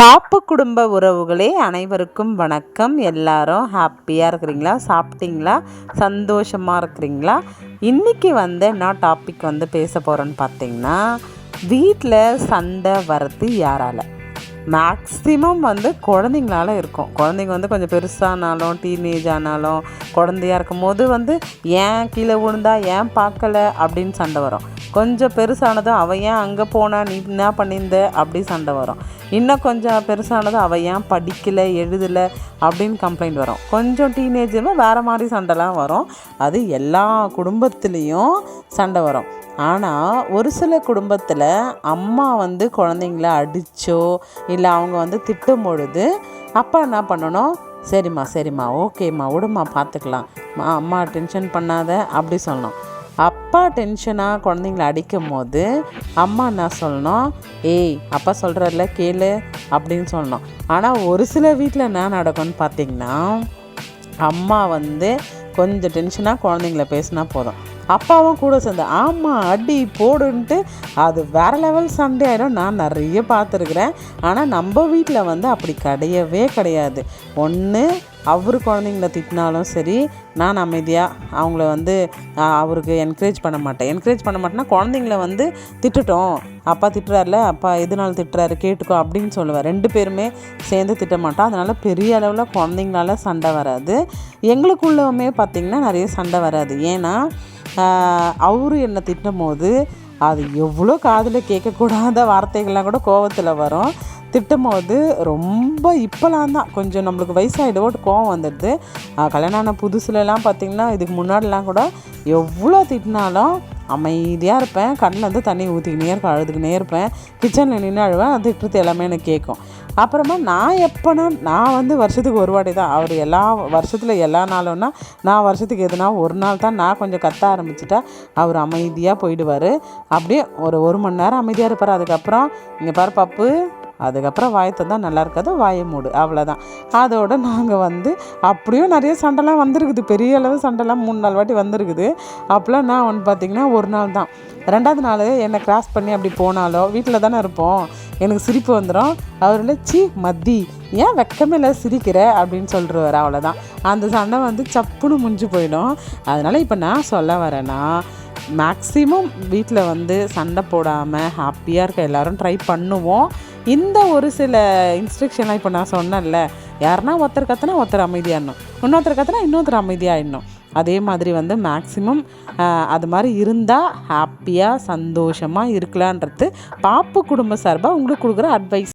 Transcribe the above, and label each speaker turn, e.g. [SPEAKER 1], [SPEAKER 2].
[SPEAKER 1] பாப்பு குடும்ப உறவுகளே அனைவருக்கும் வணக்கம். எல்லாரும் ஹாப்பியாக இருக்கிறீங்களா? சாப்பிட்டீங்களா? சந்தோஷமாக இருக்கிறீங்களா? இன்றைக்கி வந்து என்ன டாபிக் வந்து பேச போகிறேன்னு பார்த்தீங்கன்னா வீட்டில் சண்டை வரது யாரால்? மேக்ஸிமம் வந்து குழந்தைங்களால இருக்கும். குழந்தைங்க வந்து கொஞ்சம் பெருசானாலும் டீனேஜ் ஆனாலும் குழந்தையா இருக்கும் போது வந்து ஏன் கீழே விழுந்தா? ஏன் பார்க்கல? அப்படின்னு சண்டை வரும். கொஞ்சம் பெருசானதும் அவள் ஏன் அங்கே போனா? நீ என்ன பண்ணியிருந்த? அப்படி சண்டை வரும். இன்னும் கொஞ்சம் பெருசானதும் அவள் ஏன் படிக்கலை எழுதலை? அப்படின்னு கம்ப்ளைண்ட் வரும். கொஞ்சம் டீனேஜில் வேறு மாதிரி சண்டைலாம் வரும். அது எல்லா குடும்பத்துலேயும் சண்டை வரும். ஆனால் ஒரு சில குடும்பத்தில் அம்மா வந்து குழந்தைங்கள அடித்தோ இல்லை அவங்க வந்து திட்டும் பொழுது அப்பா என்ன பண்ணணும்? சரிம்மா சரிம்மா ஓகேம்மா விடுமா பார்த்துக்கலாம் மா- அம்மா டென்ஷன் பண்ணாத அப்படி சொல்லணும். அப்பா டென்ஷனாக குழந்தைங்கள அடிக்கும் போது அம்மா என்ன சொல்லணும்? ஏய் அப்பா சொல்கிறல்ல கேளு அப்படின்னு சொல்லணும். ஆனால் ஒரு சில வீட்டில் என்ன நடக்கும்னு பார்த்தீங்கன்னா அம்மா வந்து கொஞ்சம் டென்ஷனாக குழந்தைங்கள பேசினா போதும். அப்பாவும் கூட சேர்ந்து ஆமாம் அடி போடுன்ட்டு அது வேற லெவல் சண்டே ஆகிடும் நான் நிறைய பார்த்துருக்குறேன். ஆனால் நம்ம வீட்டில் வந்து அப்படி கிடையவே கிடையாது. ஒன்று அவர் குழந்தைங்கள திட்டினாலும் சரி நான் அமைதியாக அவங்கள வந்து அவருக்கு என்கரேஜ் பண்ண மாட்டேன். என்கரேஜ் பண்ண மாட்டேன்னா குழந்தைங்கள வந்து திட்டுட்டோம். அப்பா திட்டுறாருல அப்பா எதுனால திட்டுறாரு கேட்டுக்கோ அப்படின்னு சொல்லுவேன் ரெண்டு பேருமே சேர்ந்து திட்ட மாட்டோம். அதனால் பெரிய அளவில் குழந்தைங்களால சண்டை வராது. எங்களுக்குள்ளவுமே பார்த்திங்கன்னா நிறைய சண்டை வராது. ஏன்னா அவரு என்னை திட்டும் போது அது எவ்வளோ காதில் கேட்கக்கூடாத வார்த்தைகள்லாம் கூட கோவத்தில் வரும். திட்டும்போது ரொம்ப இப்போலாம் தான் கொஞ்சம் நம்மளுக்கு வயசாகிடுவோட்டு கோவம் வந்துடுது. கல்யாணம் ஆன புதுசுலலாம் பார்த்திங்கன்னா இதுக்கு முன்னாடிலாம் கூட எவ்வளோ திட்டினாலும் அமைதியாக இருப்பேன். கண்ணில் இருந்து தண்ணி ஊற்றிக்கினே இருப்பேன் அழுதுகினே இருப்பேன். கிச்சனில் நின்று அழுவேன் அது திட்டுறது எல்லாமே எனக்கு கேட்கும். அப்புறமா நான் எப்போனா நான் வந்து வருஷத்துக்கு ஒரு வாட்டி தான். அவர் எல்லா வருஷத்தில் எல்லா நாளும்னா நான் வருஷத்துக்கு எதுனா ஒரு நாள் தான் நான் கொஞ்சம் கத்த ஆரம்பிச்சிட்டா அவர் அமைதியாக போயிடுவார். அப்படியே ஒரு ஒரு மணி நேரம் அமைதியாக இருப்பார். அதுக்கப்புறம் இங்கே பாரு பப்பு அதுக்கப்புறம் வாயை தந்தால் நல்லா இருக்காது வாயை மூடு. அவ்வளோதான் அதோட நாங்கள் வந்து அப்படியும் நிறைய சண்டைலாம் வந்திருக்குது. பெரிய அளவு சண்டைலாம் மூணு நாலு வாட்டி வந்திருக்குது. அப்போலாம் நான் வந்து பார்த்திங்கன்னா ஒரு நாள் தான். ரெண்டாவது நாள் என்னை கிராஸ் பண்ணி அப்படி போனாலோ வீட்டில் தானே இருப்போம். எனக்கு சிரிப்பு வந்துடும் அவரில் சி மத்தி ஏன் வெக்கமே இல்லை சிரிக்கிற? அப்படின்னு சொல்லிடுவார் அவ்வளோதான் அந்த சண்டை வந்து சப்புன்னு முடிஞ்சு போயிடும். அதனால் இப்போ நான் சொல்ல வரேன்னா மேக்ஸிமம் வீட்டில் வந்து சண்டை போடாமல் ஹாப்பியாக இருக்க எல்லோரும் ட்ரை பண்ணுவோம். இந்த ஒரு சில இன்ஸ்ட்ரக்ஷன்லாம் இப்போ நான் சொன்னேன்ல. யாருன்னா ஒருத்தர் கற்றுனா ஒருத்தர் அமைதியாகணும் இன்னொருத்தர் கற்றுனா இன்னொருத்தர் அமைதியாகிடணும் அதே மாதிரி வந்து மேக்ஸிமம் அது மாதிரி இருந்தால் ஹாப்பியாக சந்தோஷமாக இருக்கலான்றது பாப்பு குடும்ப சார்பாக உங்களுக்கு கொடுக்குற அட்வைஸ்